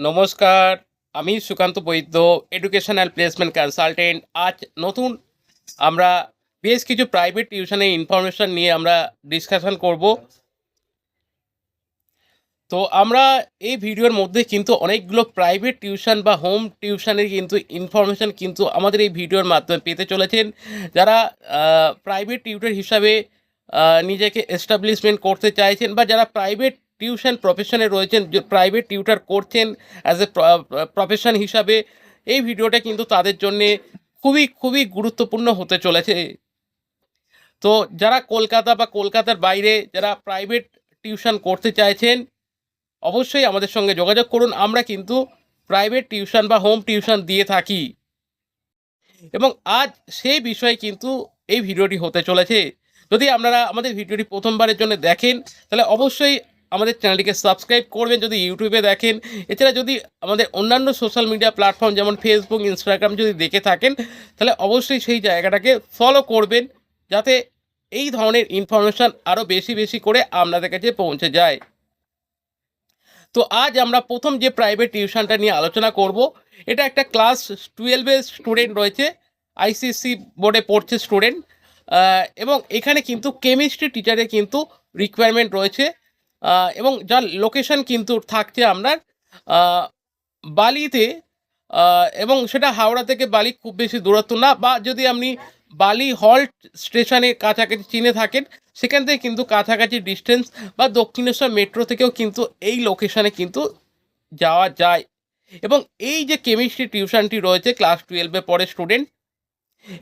নমস্কার, আমি Sukanta Baidya educational placement consultant আজ নতুন আমরা বেশ কিছু প্রাইভেট টিউশনের ইনফরমেশন নিয়ে আমরা ডিসকাশন করব। তো আমরা এই ভিডিওর মধ্যে কিন্তু অনেকগুলো প্রাইভেট টিউশন বা হোম টিউশনের কিন্তু ইনফরমেশন কিন্তু আমাদের এই ভিডিওর মাধ্যমে পেতে চলেছেন। যারা প্রাইভেট টিউটর হিসাবে নিজেকে এস্টাবলিশমেন্ট করতে চাইছেন বা যারা প্রাইভেট টিউশন প্রফেশনে রয়েছেন প্রাইভেট টিউটার করছেন অ্যাজ এ প্রফেশন হিসাবে, এই ভিডিওটা কিন্তু তাদের জন্যে খুবই খুবই গুরুত্বপূর্ণ হতে চলেছে। তো যারা কলকাতা বা কলকাতার বাইরে যারা প্রাইভেট টিউশন করতে চাইছেন, অবশ্যই আমাদের সঙ্গে যোগাযোগ করুন। আমরা কিন্তু প্রাইভেট টিউশন বা হোম টিউশন দিয়ে থাকি। এবং আজ সেই বিষয়ে কিন্তু এই ভিডিওটি হতে চলেছে। যদি আপনারা আমাদের ভিডিওটি প্রথমবারের জন্য দেখেন, তাহলে অবশ্যই আমাদের চ্যানেলটিকে সাবস্ক্রাইব করবেন, যদি ইউটিউবে দেখেন। এছাড়া যদি আমাদের অন্যান্য সোশ্যাল মিডিয়া প্ল্যাটফর্ম যেমন ফেসবুক ইনস্টাগ্রাম যদি দেখে থাকেন, তাহলে অবশ্যই সেই জায়গাটাকে ফলো করবেন, যাতে এই ধরনের ইনফরমেশান আরও বেশি বেশি করে আপনাদের কাছে পৌঁছে যায়। তো আজ আমরা প্রথম যে প্রাইভেট টিউশনটা নিয়ে আলোচনা করব, এটা একটা ক্লাস টুয়েলভের স্টুডেন্ট রয়েছে আইসিসি বোর্ডে পড়ছে স্টুডেন্ট এবং এখানে কিন্তু কেমিস্ট্রি টিচারের কিন্তু রিকোয়ারমেন্ট রয়েছে। এবং যার লোকেশন কিন্তু থাকছে আপনার বালিতে এবং সেটা হাওড়া থেকে বালি খুব বেশি দূরত্ব না, বা যদি আপনি বালি হল্ট স্টেশনে কাছাকাছি চিনে থাকেন, সেখান থেকে কিন্তু কাছাকাছি ডিস্টেন্স বা দক্ষিণেশ্বর মেট্রো থেকেও কিন্তু এই লোকেশনে কিন্তু যাওয়া যায়। এবং এই যে কেমিস্ট্রি টিউশনটি রয়েছে ক্লাস টুয়েলভে পড়ে স্টুডেন্ট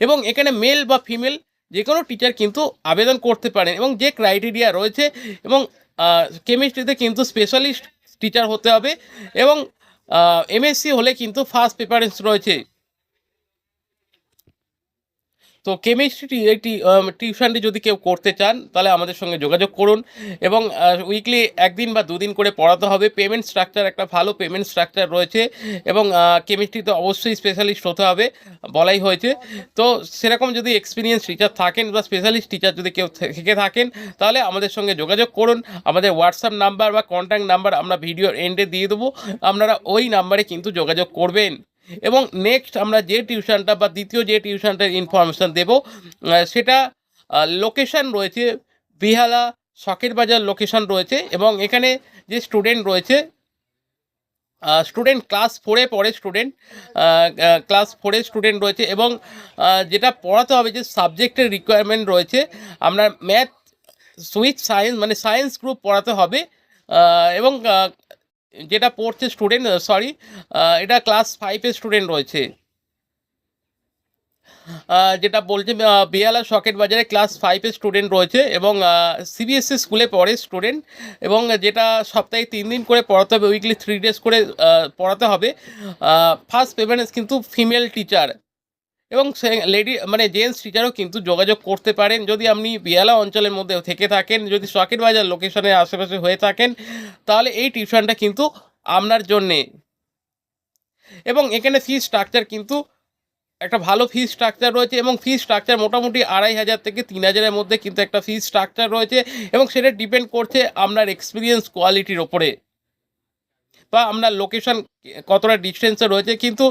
এবং এখানে মেল বা ফিমেল যে কোনো টিচার কিন্তু আবেদন করতে পারেন, এবং যে ক্রাইটেরিয়া রয়েছে, এবং কেমিস্ট্রিতে কিন্তু স্পেশালিস্ট টিচার হতে হবে এবং এমএসসি হলে কিন্তু ফার্স্ট প্রিফারেন্স রয়েছে। তো কেমিস্ট্রি একটি টিউশনটি যদি কেউ করতে চান, তাহলে আমাদের সঙ্গে যোগাযোগ করুন এবং উইকলি একদিন বা দুদিন করে পড়াতে হবে। পেমেন্ট স্ট্রাকচার একটা ভালো পেমেন্ট স্ট্রাকচার রয়েছে এবং কেমিস্ট্রিতে অবশ্যই স্পেশালিস্ট হতে হবে বলাই হয়েছে। তো সেরকম যদি এক্সপিরিয়েন্স টিচার থাকেন বা স্পেশালিস্ট টিচার যদি কেউ থেকে থাকেন, তাহলে আমাদের সঙ্গে যোগাযোগ করুন। আমাদের হোয়াটসঅ্যাপ নাম্বার বা কন্ট্যাক্ট নাম্বার আমরা ভিডিওর এন্ডে দিয়ে দেবো। আপনারা ওই নাম্বারে কিন্তু যোগাযোগ করবেন। এবং নেক্সট আমরা যে টিউশনটা বা দ্বিতীয় যে টিউশনটার ইনফরমেশান দেব সেটা লোকেশন রয়েছে, বিহালা শখের বাজার লোকেশন রয়েছে এবং এখানে যে স্টুডেন্ট রয়েছে স্টুডেন্ট ক্লাস ফোরে পড়ে স্টুডেন্ট ক্লাস ফোরে স্টুডেন্ট রয়েছে এবং যেটা পড়াতে হবে যে সাবজেক্টের রিকোয়ারমেন্ট রয়েছে আপনার ম্যাথ সুইচ সায়েন্স মানে সায়েন্স গ্রুপ পড়াতে হবে এবং যেটা পড়ছে স্টুডেন্ট সরি এটা ক্লাস ফাইভের স্টুডেন্ট রয়েছে। যেটা বলছে বেহালা সকেট বাজারে ক্লাস ফাইভের স্টুডেন্ট রয়েছে এবং সিবিএসসি স্কুলে পড়ে স্টুডেন্ট এবং যেটা সপ্তাহে তিন দিন করে পড়াতে হবে উইকলি থ্রি ডেজ করে পড়াতে হবে। ফার্স্ট প্রেফারেন্স কিন্তু ফিমেল টিচার এবং সে লেডি মানে জেন্টস টিচারও কিন্তু যোগাযোগ করতে পারেন। যদি আপনি বিয়ালা অঞ্চলের মধ্যে থেকে থাকেন, যদি সকেট বাজার লোকেশনের আশেপাশে হয়ে থাকেন, তাহলে এই টিউশনটা কিন্তু আপনার জন্যে। এবং এখানে ফি স্ট্রাকচার কিন্তু একটা ভালো ফি স্ট্রাকচার রয়েছে এবং ফি স্ট্রাকচার মোটামুটি আড়াই হাজার থেকে তিন হাজারের মধ্যে কিন্তু একটা ফি স্ট্রাকচার রয়েছে এবং সেটা ডিপেন্ড করছে আপনার এক্সপিরিয়েন্স কোয়ালিটির ওপরে বা আপনার লোকেশন কতটা ডিস্টেন্সে রয়েছে, কিন্তু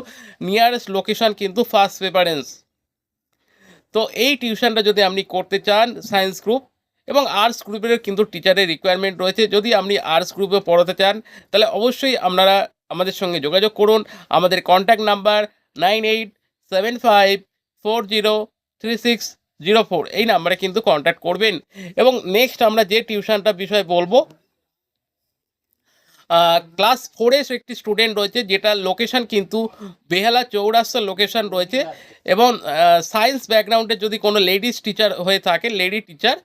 নিয়ারেস্ট লোকেশন কিন্তু ফার্স্ট প্রেফারেন্স তো এই টিউশনটা যদি আপনি করতে চান সায়েন্স গ্রুপ এবং আর্টস গ্রুপের কিন্তু টিচারের রিকোয়ারমেন্ট রয়েছে, যদি আপনি আর্টস গ্রুপে পড়াতে চান, তাহলে অবশ্যই আপনারা আমাদের সঙ্গে যোগাযোগ করুন। আমাদের contact number nine eight seven five four zero three six zero four এই নাম্বারে কিন্তু কন্ট্যাক্ট করবেন। এবং নেক্সট আমরা যে টিউশনটা বিষয়ে বলব ক্লাস ফোরে একটি স্টুডেন্ট রয়েছে যেটা লোকেশন কিন্তু বেহালা চৌরাস্তার লোকেশন রয়েছে এবং সায়েন্স ব্যাকগ্রাউন্ডে যদি কোনো লেডিস টিচার হয়ে থাকে লেডি টিচার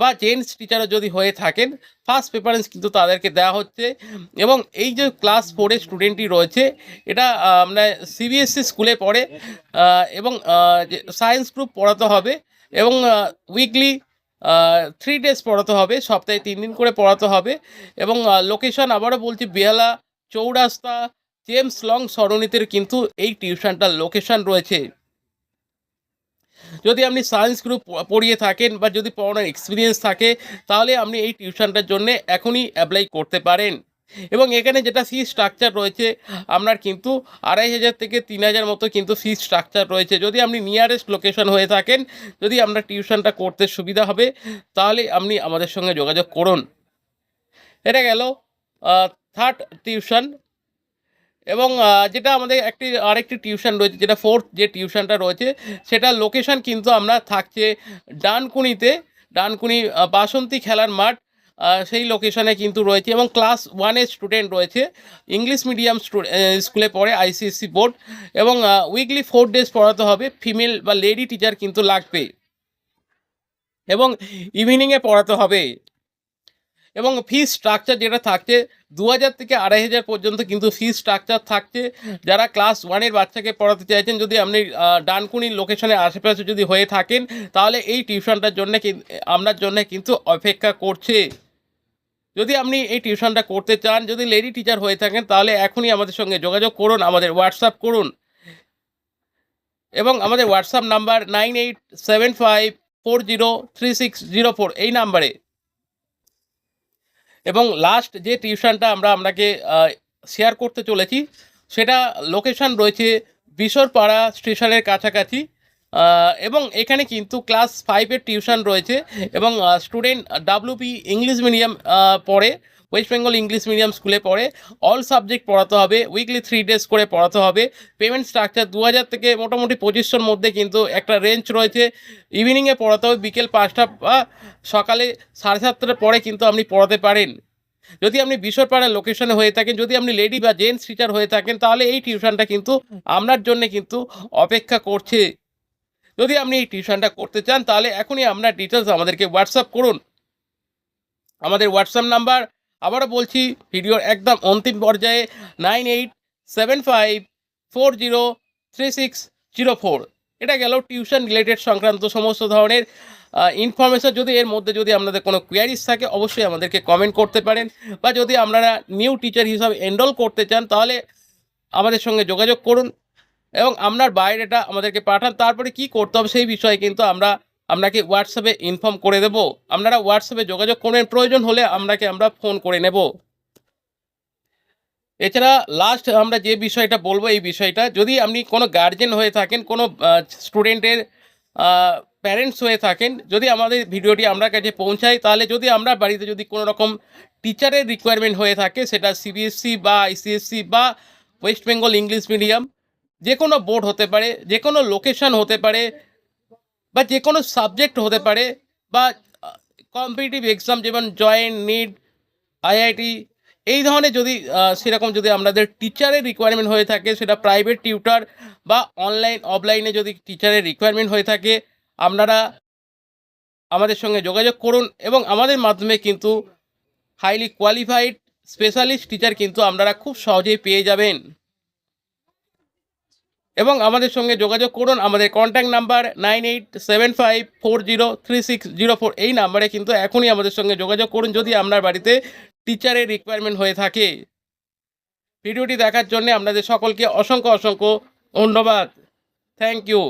বা জেন্টস টিচারও যদি হয়ে থাকেন ফার্স্ট প্রেফারেন্স কিন্তু তাদেরকে দেওয়া হচ্ছে এবং এই যে ক্লাস ফোরে স্টুডেন্টটি রয়েছে, এটা আমরা সিবিএসসি স্কুলে পড়ে এবং সায়েন্স গ্রুপ পড়াতে হবে এবং উইকলি থ্রি ডেজ পড়াতে হবে, সপ্তাহে তিন দিন করে পড়াতে হবে এবং লোকেশন আবারও বলছি, বেহালা, চৌরাস্তা জেমস লং সরণিতের কিন্তু এই টিউশনটার লোকেশন রয়েছে। যদি আপনি সায়েন্স গ্রুপ পড়িয়ে থাকেন বা যদি পড়ানোর এক্সপিরিয়েন্স থাকে, তাহলে আপনি এই টিউশনটার জন্য এখনই অ্যাপ্লাই করতে পারেন। এবং এখানে যেটা ফি স্ট্রাকচার রয়েছে, আপনার কিন্তু আড়াই হাজার থেকে তিন হাজার মতো কিন্তু ফি স্ট্রাকচার রয়েছে। যদি আপনি নিয়ারেস্ট লোকেশন হয়ে থাকেন, যদি আপনার টিউশনটা করতে সুবিধা হবে, তাহলে আপনি আমাদের সঙ্গে যোগাযোগ করুন। এটা গেল থার্ড টিউশন এবং যেটা আমাদের একটি, আরেকটি টিউশন রয়েছে, যেটা ফোর্থ যে টিউশনটা রয়েছে সেটা লোকেশন কিন্তু আমরা থাকছে ডানকুনিতে। ডানকুনি বাসন্তী খেলার মাঠ সেই লোকেশনে কিন্তু রয়েছে এবং ক্লাস ওয়ানের স্টুডেন্ট রয়েছে। ইংলিশ মিডিয়াম স্কুলে পড়ে আইসিএসসি বোর্ড এবং উইকলি ফোর ডেজ পড়াতে হবে। ফিমেল বা লেডি টিচার কিন্তু লাগবে। এবং ইভিনিংয়ে পড়াতে হবে। এবং ফি স্ট্রাকচার যেটা থাকছে দু হাজার থেকে আড়াই হাজার পর্যন্ত কিন্তু ফি স্ট্রাকচার থাকছে। যারা ক্লাস ওয়ানের বাচ্চাকে পড়াতে চাইছেন, যদি আপনি ডানকুনির লোকেশনের আশেপাশে যদি হয়ে থাকেন, তাহলে এই টিউশনটার জন্য আপনার জন্য কিন্তু অপেক্ষা করছে। যদি আপনি এই টিউশনটা করতে চান, যদি লেডি টিচার হয়ে থাকেন, তাহলে এখনই আমাদের সঙ্গে যোগাযোগ করুন, আমাদের হোয়াটসঅ্যাপ করুন। এবং আমাদের WhatsApp number nine eight seven five four zero three six zero four এই নাম্বারে এবং লাস্ট যে টিউশনটা আমরা আপনাকে শেয়ার করতে চলেছি, সেটা লোকেশন রয়েছে বিশরপাড়া স্টেশনের কাছাকাছি। এবং এখানে কিন্তু ক্লাস ফাইভের টিউশন রয়েছে এবং স্টুডেন্ট ডাব্লিউপি ইংলিশ মিডিয়াম পড়ে ওয়েস্ট বেঙ্গল ইংলিশ মিডিয়াম স্কুলে পড়ে। অল সাবজেক্ট পড়াতে হবে উইকলি থ্রি ডেজ করে পড়াতে হবে। পেমেন্ট স্ট্রাকচার দু হাজার থেকে মোটামুটি পঁচিশশোর মধ্যে কিন্তু একটা রেঞ্জ রয়েছে। ইভিনিংয়ে পড়াতে হবে, বিকেল পাঁচটা বা সকালে সাড়ে সাতটার পরে কিন্তু আপনি পড়াতে পারেন। যদি আপনি বিশ্বরপাড়ার লোকেশনে হয়ে থাকেন, যদি আপনি লেডি বা জেন্টস টিচার হয়ে থাকেন, তাহলে এই টিউশনটা কিন্তু আপনার জন্য কিন্তু অপেক্ষা করছে। যদি আপনি এই টিউশনটা করতে চান, তাহলে এখনই আপনার ডিটেলস আমাদেরকে হোয়াটসঅ্যাপ করুন। আমাদের হোয়াটসঅ্যাপ নাম্বার আবারও বলছি, ভিডিওর একদম অন্তিম পর্যায়ে nine eight seven five four zero three six zero four এটা গেল টিউশন রিলেটেড সংক্রান্ত সমস্ত ধরনের ইনফরমেশন যদি এর মধ্যে যদি আপনাদের কোনো কোয়ারিজ থাকে, অবশ্যই আমাদেরকে কমেন্ট করতে পারেন। বা যদি আপনারা নিউ টিচার হিসাবে এনরোল করতে চান, তাহলে আমাদের সঙ্গে যোগাযোগ করুন। এবং আপনার বাইরেটা আমাদেরকে পাঠান, তারপরে কি করতে হবে সেই বিষয়ে কিন্তু আমরা আপনাকে হোয়াটসঅ্যাপে ইনফর্ম করে দেব। আপনারা হোয়াটসঅ্যাপে যোগাযোগ করবেন, প্রয়োজন হলে আপনাকে আমরা ফোন করে নেব। এছাড়া লাস্ট আমরা যে বিষয়টা বলব, এই বিষয়টা, যদি আপনি কোনো গার্জেন হয়ে থাকেন, কোনো স্টুডেন্টের প্যারেন্টস হয়ে থাকেন, যদি আমাদের ভিডিওটি আমরা কাছে পৌঁছাই তাহলে যদি আমরা বাড়িতে যদি কোনো রকম টিচারের রিকোয়ারমেন্ট হয়ে থাকে, সেটা সিবিএসসি বা আইসিএসসি বা ওয়েস্ট বেঙ্গল ইংলিশ মিডিয়াম যে কোনো বোর্ড হতে পারে, যে কোনো লোকেশন হতে পারে, বা যে কোনো সাবজেক্ট হতে পারে, বা কম্পিটিটিভ এক্সাম যেমন জয়েন্ট নিট আইআইটি এই ধরনের যদি সেরকম যদি আমাদের টিচারের রিকোয়ারমেন্ট হয়ে থাকে, সেটা প্রাইভেট টিউটার বা অনলাইন অফলাইনে যদি টিচারের রিকোয়ারমেন্ট হয়ে থাকে, আপনারা আমাদের সঙ্গে যোগাযোগ করুন এবং আমাদের মাধ্যমে কিন্তু হাইলি কোয়ালিফাইড স্পেশালিস্ট টিচার কিন্তু আপনারা খুব সহজেই পেয়ে যাবেন। এবং আমাদের সঙ্গে যোগাযোগ করুন, আমাদের contact number nine eight seven five four zero three six zero four এই নাম্বারে কিন্তু এখনই আমাদের সঙ্গে যোগাযোগ করুন, যদি আপনার বাড়িতে টিচারের রিকোয়ারমেন্ট হয়ে থাকে। ভিডিওটি দেখার জন্য আপনাদের সকলকে অসংখ্য অসংখ্য ধন্যবাদ। Thank you